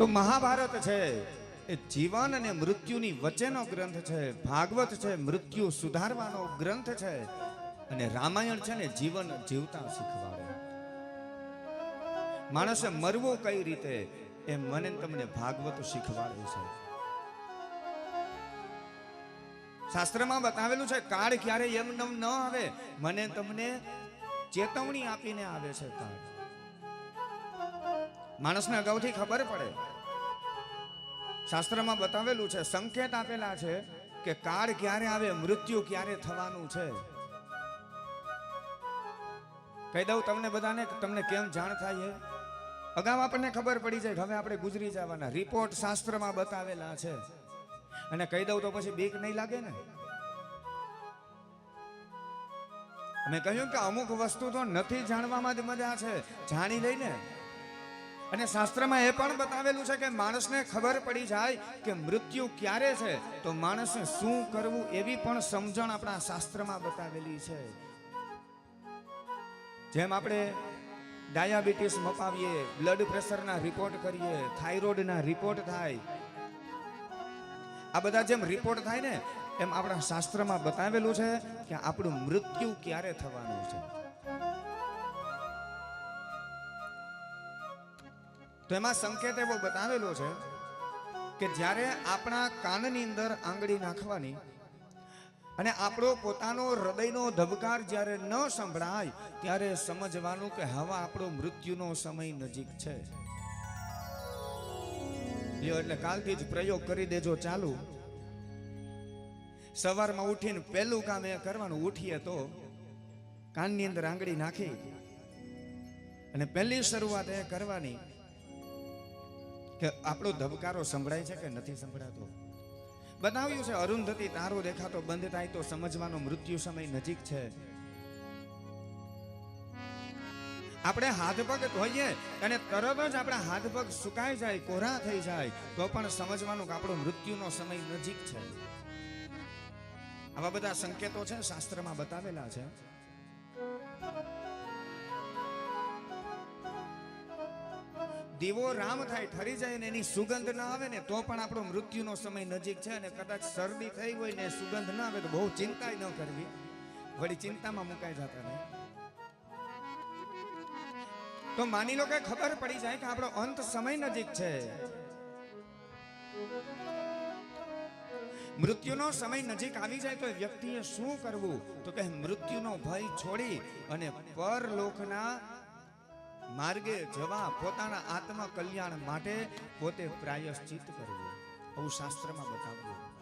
તો મહાભારત છે. એ જીવન અને મૃત્યુની વચ્ચેનો ગ્રંથ છે. ભાગવત છે, મૃત્યુ સુધારવાનો ગ્રંથ છે. અને રામાયણ છે ને, જીવન જીવતા શીખવાડે. માણસે મરવું કઈ રીતે? એ મને તમને ભાગવત શીખવાડે છે. શાસ્ત્રમાં બતાવેલું છે, કાળ ક્યારે એમ ન આવે, મને તમને ચેતવણી આપીને આવે છે કાળ. માણસને અગાઉથી ખબર પડે. શાસ્ત્રમાં બતાવેલું છે, સંકેત આપેલા છે કે કાળ ક્યારે આવે, મૃત્યુ ક્યારે થવાનું છે. કહી દઉં તમને બધાને તમને કેમ જાણ થાય અગાઉ આપણને ખબર પડી જાય હવે આપણે ગુજરી જવાના. રિપોર્ટ શાસ્ત્રમાં બતાવેલા છે. અને કહી દઉં તો પછી બીક નહીં લાગે ને? અમે કહ્યું કે અમુક વસ્તુ તો નથી જાણવામાં જ મજા છે. જાણી લઈને અને શાસ્ત્રમાં એ પણ બતાવેલું છે કે માણસને ખબર પડી જાય કે મૃત્યુ ક્યારે છે, તો માણસે શું કરવું એવી પણ સમજણ આપણા શાસ્ત્રમાં બતાવેલી છે. જેમ આપણે ડાયાબિટીસ મપાવીએ, બ્લડ પ્રેશરના રિપોર્ટ કરીએ, થાઇરોઇડના રિપોર્ટ થાય. આ બધા જેમ રિપોર્ટ થાય ને, એમ આપણા શાસ્ત્રમાં બતાવેલું છે કે આપણું મૃત્યુ ક્યારે થવાનું છે. તો એમાં સંકેત એવો બતાવેલો છે કે જ્યારે આપણા કાનની અંદર આંગળી નાખવાની અને આપણો પોતાનો હૃદયનો ધબકાર જ્યારે ન સંભળાય, ત્યારે સમજવાનું કે હવે આપણો મૃત્યુનો સમય નજીક છે. લ્યો, એટલે કાલથી જ પ્રયોગ કરી દેજો ચાલુ. સવારમાં ઉઠીને પહેલું કામ એ કરવાનું, ઉઠીએ તો કાનની અંદર આંગળી નાખી. અને પહેલી શરૂઆત એ કરવાની કે આપણો ધબકારો સંભળાય છે કે નથી સંભળાતો? બતાવ્યું છે અરુંધતી, તારો દેખાતો બંધ થાય તો સમજવાનો મૃત્યુ સમય નજીક છે. આપણે હાથ પગ ધોઈએ અને તરત જ આપણા હાથ પગ સુકાઈ જાય, કોરા થઈ જાય, તો પણ સમજવાનું કે આપણો મૃત્યુનો સમય નજીક છે. આવા બધા સંકેતો છે શાસ્ત્રમાં બતાવેલા છે. દીવો રામ થાય, ઠરી જાય ને એની સુગંધ ના આવે ને, તો પણ આપણો મૃત્યુનો સમય નજીક છે અને કદાચ શરદી થઈ હોય ને સુગંધ ના આવે તો બહુ ચિંતા ન કરવી. વળી ચિંતામાં મુકાઈ જતા નહીં. તો માની લો કે ખબર પડી જાય કે આપણો અંત સમય નજીક છે. મૃત્યુનો સમય નજીક આવી જાય તો વ્યક્તિએ શું કરવું? તો કે મૃત્યુનો ભય છોડી અને પરલોકના માર્ગે જવા પોતાના આત્મ કલ્યાણ માટે પોતે પ્રાયશ્ચિત કરવું. આવું શાસ્ત્રમાં બતાવ્યું.